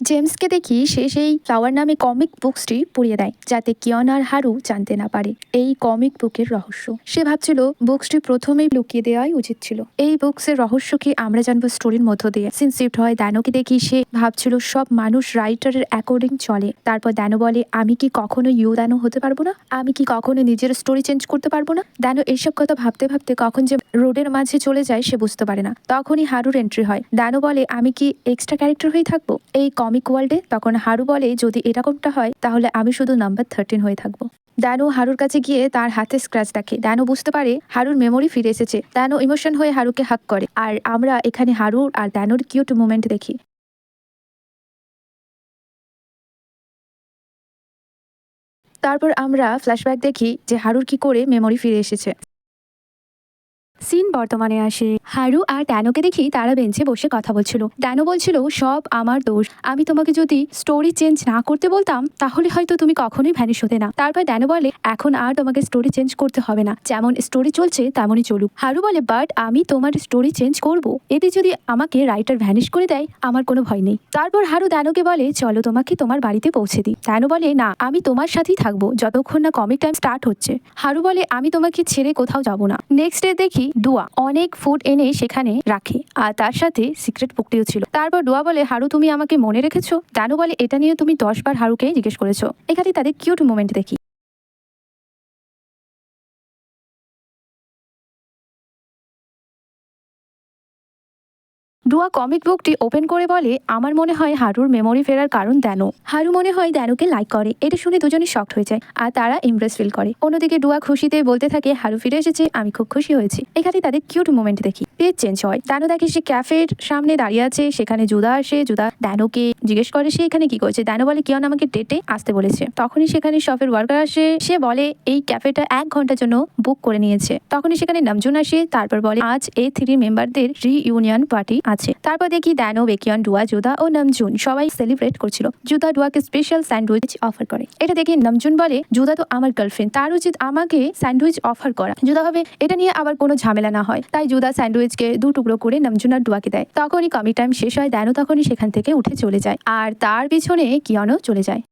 জেমসকে দেখি সে সেই ফ্লাওয়ার নামে কমিক বুকসটি পুড়িয়ে দেয়, যাতে কিয়ন আর হারু জানতে না পারে। এই কমিক বুকের রহস্য। সে ভাবছিল বুকসটি প্রথমেই লুকিয়ে দেওয়াই উচিত ছিল। এই বুকসের রহস্য কি আমরা জানব স্টোরির মধ্য দিয়ে। সিন শিফট হয় দানোকে দেখি সে ভাবছিল সব মানুষ রাইটারের অ্যাকর্ডিং চলে। তারপর দানো বলে, আমি কি কখনো ইউ দানো হতে পারব না? আমি কি কখনো নিজের স্টোরি চেঞ্জ করতে পারব না? দানো এইসব কথা ভাবতে ভাবতে কখন যে রোডের মাঝে চলে যায়, সে বুঝতে পারে না। তখনই হারুর এন্ট্রি হয়। দানো বলে, আমি কি এক্সট্রা ক্যারেক্টার হয়ে থাকব? এই কমিক ওয়ার্ল্ডে তখন হারু বলে, যদি এরকমটা হয়, তাহলে আমি শুধু নাম্বার থার্টিন হয়ে থাকব। দানু হারুর কাছে গিয়ে তার হাতে স্ক্র্যাচ দেখে। দানু বুঝতে পারে হারুর মেমোরি ফিরে এসেছে। দানু ইমোশন হয়ে হারুকে হাক করে। আর আমরা এখানে হারুর আর দানুর কিউট মুমেন্ট দেখি। তারপর আমরা ফ্ল্যাশব্যাক দেখি যে হারুর কি করে মেমোরি ফিরে এসেছে। সিন বর্তমানে আসে। হারু আর ড্যানোকে দেখি তারা বেঞ্চে বসে কথা বলছিল। ড্যানো বলছিল, সব আমার দোষ। আমি তোমাকে যদি স্টোরি চেঞ্জ না করতে বলতাম, তাহলে হয়তো তুমি কখনোই ভ্যানিশ হতে না। তারপর ড্যানো বলে, এখন আর তোমাকে স্টোরি চেঞ্জ করতে হবে না। যেমন স্টোরি চলছে, তেমনই চলুক। হারু বলে বাট আমি তোমার স্টোরি চেঞ্জ করব। এতে যদি আমাকে রাইটার ভ্যানিশ করে দেয়, আমার কোনো ভয় নেই। তারপর হারু ড্যানোকে বলে, চলো তোমাকে তোমার বাড়িতে পৌঁছে দিই। ড্যানো বলে, না, আমি তোমার সাথেই থাকব, যতক্ষণ না কমিক টাইম স্টার্ট হচ্ছে। হারু বলে, আমি তোমাকে ছেড়ে কোথাও যাব না। নেক্সট ডে দেখি ডুয়া অনেক ফুড এনে সেখানে রাখে। আর তার সাথে সিক্রেট পুকটিও ছিল। তারপর ডুয়া বলে, হারু, তুমি আমাকে মনে রেখেছো? ডানু বলে, এটা নিয়ে তুমি দশবার হারুকে জিজ্ঞেস করেছ। এখানে তাদের কিউট মোমেন্ট দেখি। ডুয়া কমিক বুকটি ওপেন করে বলে, আমার মনে হয় হারুর মেমোরি ফেরার কারণ দ্যানো হারু মনে হয় দ্যানোকে লাইক করে। এটা শুনে দুজনই শক্ট হয়ে যায় আর তারা ইমপ্রেস ফিল করে। অন্যদিকে ডুয়া খুশিতে বলতে থাকে, হারু ফিরে এসেছে, আমি খুব খুশি হয়েছি। এখানে তাদের কিউট মোমেন্ট দেখি। পেজ চেঞ্জ হয়। দানো দেখে সে ক্যাফের সামনে দাঁড়িয়ে আছে, সেখানে জুদা আসে জুদা দানোকে জিজ্ঞেস করে, সে এখানে কি করছে? দানো বলে কিয়ন আমাকে ডেটে আসতে বলেছে। তখনই সেখানে শপের ওয়ার্কার আসে, সে বলে, এই ক্যাফেটা এক ঘণ্টার জন্য বুক করে নিয়েছে। তখনই সেখানে নামজুন আসে, তারপর বলে, আজ এই থ্রি মেম্বারদের রিইউনিয়ন পার্টি আছে। তারপর দেখি দ্যানো বেকিয়ন, ডুয়া, জুদা ও নমজুন সবাই সেলিব্রেট করছিল। জুদা ডুয়াকে স্পেশাল স্যান্ডউইচ অফার করে। এটা দেখে নমজুন বলে, জুদা তো আমার গার্লফ্রেন্ড তার উচিত আমাকে স্যান্ডউইচ অফার করা। জুদা ভাবে, এটা নিয়ে আবার কোনো ঝামেলা না হয়। তাই জুদা স্যান্ডউইচকে দু টুকরো করে নমজুন আর ডুয়াকে দেয়। তখনই কমি টাইম শেষ হয় দ্যানো তখনই সেখান থেকে উঠে চলে যায়। আর তার পিছনে কিয়নও চলে যায়।